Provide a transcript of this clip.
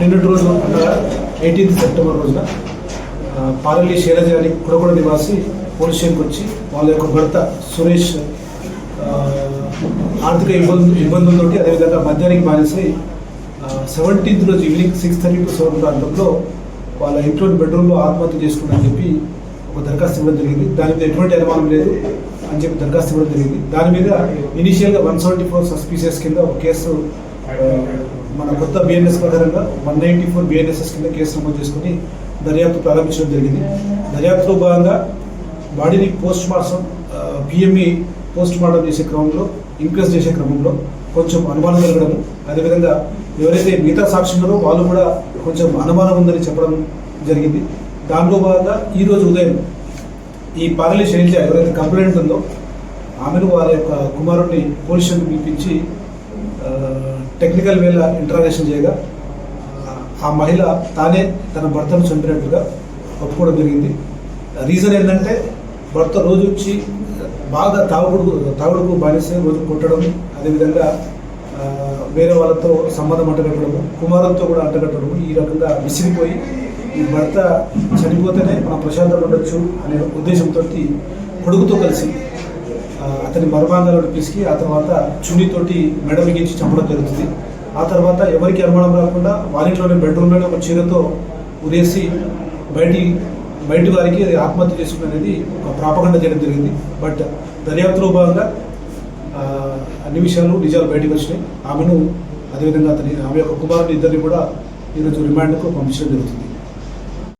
నిన్నటి రోజు అనగా ఎయిటీన్త్ సెప్టెంబర్ రోజున పాలల్లి శైలజ అని కుడకొడ నివాసి పోలీస్ స్టేషన్కి వచ్చి వాళ్ళ యొక్క భర్త సురేష్ ఆర్థిక ఇబ్బంది ఇబ్బందులతోటి అదేవిధంగా మద్యానికి బానిసై సెవెంటీన్త్ రోజు evening six thirty to seven ప్రాంతంలో వాళ్ళ ఇంట్లోని బెడ్రూమ్లో ఆత్మహత్య చేసుకున్నారని చెప్పి ఒక దరఖాస్తు ఇవ్వడం జరిగింది. దాని మీద ఎటువంటి అనుమానం లేదు అని చెప్పి దరఖాస్తు ఇవ్వడం జరిగింది. దాని మీద ఇనీషియల్గా వన్ సెవెంటీ ఫోర్ సస్పీషియస్ కింద ఒక కేసు మన కొత్త బిఎన్ఎస్ ప్రకారంగా వన్ నైంటీ ఫోర్ బిఎన్ఎస్ఎస్ కింద కేసు నమోదు చేసుకుని దర్యాప్తు ప్రారంభించడం జరిగింది. దర్యాప్తులో భాగంగా బాడీని post mortem PME post mortem చేసే క్రమంలో ఇంక్వెస్ట్ చేసే క్రమంలో కొంచెం అనుమానం కలగడము అదేవిధంగా ఎవరైతే మిగతా సాక్షులున్నారో వాళ్ళు కూడా కొంచెం అనుమానం ఉందని చెప్పడం జరిగింది. దానిలో భాగంగా ఈరోజు ఉదయం ఈ పారలి శైలజ ఎవరైతే కంప్లైంట్ ఉందో ఆమెను వారి యొక్క కుమారుడిని పోలీసులకు పిలిపించి టెక్నికల్ వేల ఇంటరాగేషన్ చేయగా ఆ, మహిళ తానే తన భర్తను చంపినట్టుగా ఒప్పుకోవడం జరిగింది. రీజన్ ఏంటంటే భర్త రోజు వచ్చి బాగా తాగుడు తాగుడుకు బానిసే రోజు కొట్టడం అదేవిధంగా వేరే వాళ్ళతో సంబంధం అంటగట్టడము కుమారులతో కూడా అంటగట్టడము ఈ రకంగా విసిగిపోయి ఈ భర్త చనిపోతేనే మన ప్రశాంతంగా ఉండొచ్చు అనే ఉద్దేశంతో కొడుకుతో కలిసి అతని మర్మాంగాలను పిసికి ఆ తర్వాత చున్నీతోటి మెడ బిగించి చంపడం జరుగుతుంది. ఆ తర్వాత ఎవరికి అనుమానం రాకుండా వారింట్లోనే బెడ్రూమ్లోనే ఒక చీరతో ఉరేసి బయటి బయటి వారికి అది ఆత్మహత్య అనేది ఒక ప్రాపగండ చేయడం జరిగింది. బట్ దర్యాప్తులో భాగంగా అన్ని విషయాలు నిజాలు బయటకు వచ్చినాయి. ఆమెను అదేవిధంగా అతని ఆమె యొక్క కుమారుని ఇద్దరిని కూడా ఈరోజు రిమాండ్కు పంపించడం జరుగుతుంది.